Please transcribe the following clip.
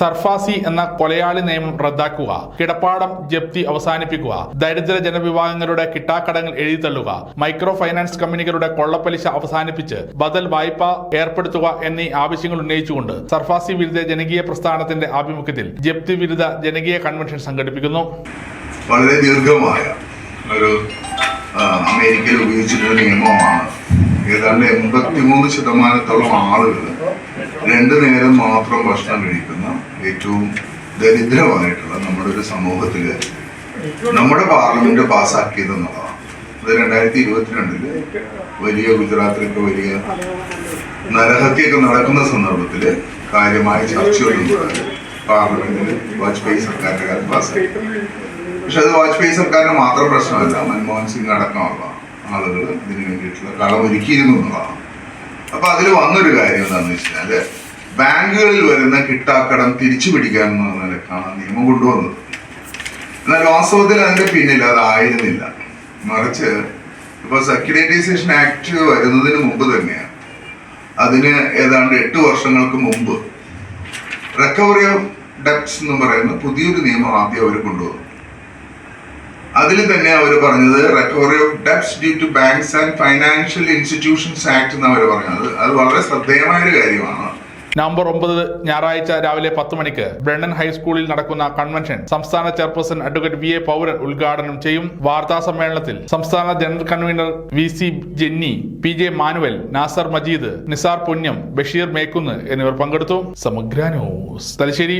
SARFAESI എന്ന കൊലയാളി നിയമം റദ്ദാക്കുക കിടപ്പാടം ജപ്തി അവസാനിപ്പിക്കുക ദരിദ്ര ജനവിഭാഗങ്ങളുടെ കിട്ടാക്കടങ്ങൾ എഴുതിത്തള്ളുക മൈക്രോ ഫൈനാൻസ് കമ്പനികളുടെ കൊള്ളപ്പലിശ അവസാനിപ്പിച്ച് ബദൽ വായ്പ ഏർപ്പെടുത്തുക എന്നീ ആവശ്യങ്ങൾ ഉന്നയിച്ചുകൊണ്ട് സർഫാസി വിരുദ്ധ ജനകീയ പ്രസ്ഥാനത്തിന്റെ ആഭിമുഖ്യത്തിൽ ജപ്തി വിരുദ്ധ ജനകീയ കൺവെൻഷൻ സംഘടിപ്പിക്കുന്നു. വളരെ ദീർഘമായ ഒരു അമേരിക്കയിൽ ഉപയോഗിച്ചിട്ടുള്ള നിയമമാണ് ഏതാണ്ട് എൺപത്തിമൂന്ന് ശതമാനത്തോളം ആളുകൾ രണ്ടു നേരം മാത്രം ഭക്ഷണം കഴിക്കുന്ന ഏറ്റവും ദരിദ്രമായിട്ടുള്ള നമ്മുടെ ഒരു സമൂഹത്തിൽ നമ്മുടെ പാർലമെന്റ് പാസ്സാക്കിയത് എന്നുള്ളതാണ് അത് രണ്ടായിരത്തി ഇരുപത്തിരണ്ടിൽ വലിയ ഗുജറാത്തിലൊക്കെ വലിയ നരഹത്യയൊക്കെ നടക്കുന്ന സന്ദർഭത്തിൽ കാര്യമായ ചർച്ചകളൊന്നും പാർലമെന്റിൽ വാജ്പേയി സർക്കാരിന്റെ കാലം പാസ്സാക്കി പക്ഷെ അത് വാജ്പേയി സർക്കാരിന് മാത്രം പ്രശ്നമല്ല മൻമോഹൻ സിംഗ് അടക്കമുള്ള ആളുകൾ ഇതിനു വേണ്ടിയിട്ടുള്ള കളമൊരുക്കിയിരുന്നു എന്നുള്ളതാണ്. അപ്പൊ അതിൽ വന്നൊരു കാര്യം എന്താണെന്ന് വെച്ചാൽ ബാങ്കുകളിൽ വരുന്ന കിട്ടാക്കടം തിരിച്ചു പിടിക്കാൻ എന്ന നിലക്കാണ് നിയമം കൊണ്ടുവന്നത്. എന്നാൽ വാസ്തവത്തിൽ അതിന്റെ പിന്നിൽ അതായിരുന്നില്ല മറിച്ച് ഇപ്പൊ സെക്യൂരിറ്റൈസേഷൻ ആക്ട് വരുന്നതിന് മുമ്പ് തന്നെയാണ്. അതിന് ഏതാണ്ട് എട്ട് വർഷങ്ങൾക്ക് മുമ്പ് റിക്കവറി ഓഫ് ഡെപ്റ്റ്സ് എന്ന് പറയുന്ന പുതിയൊരു നിയമം ആദ്യം അവർ കൊണ്ടുവന്നു. അതിൽ തന്നെ അവർ പറഞ്ഞത് recovery of debts due to banks and financial institutions act എന്ന് അവർ പറഞ്ഞത്. അത് വളരെ ശ്രദ്ധേയമായ ഒരു കാര്യമാണ്. നവംബർ ഒമ്പത് ഞായറാഴ്ച രാവിലെ പത്ത് മണിക്ക് ബ്രണ്ടൻ ഹൈസ്കൂളിൽ നടക്കുന്ന കൺവെൻഷൻ സംസ്ഥാന ചെയർപേഴ്സൺ അഡ്വക്കേറ്റ് വി എ പൗരൻ ഉദ്ഘാടനം ചെയ്യും. വാർത്താ സമ്മേളനത്തിൽ സംസ്ഥാന general convener V C Jenny P J Manuel Nasar Majeed Nizar Punnyam Basheer Mekkunnu എന്നിവർ പങ്കെടുത്തു. സമഗ്ര ന്യൂസ്. തലശ്ശേരി.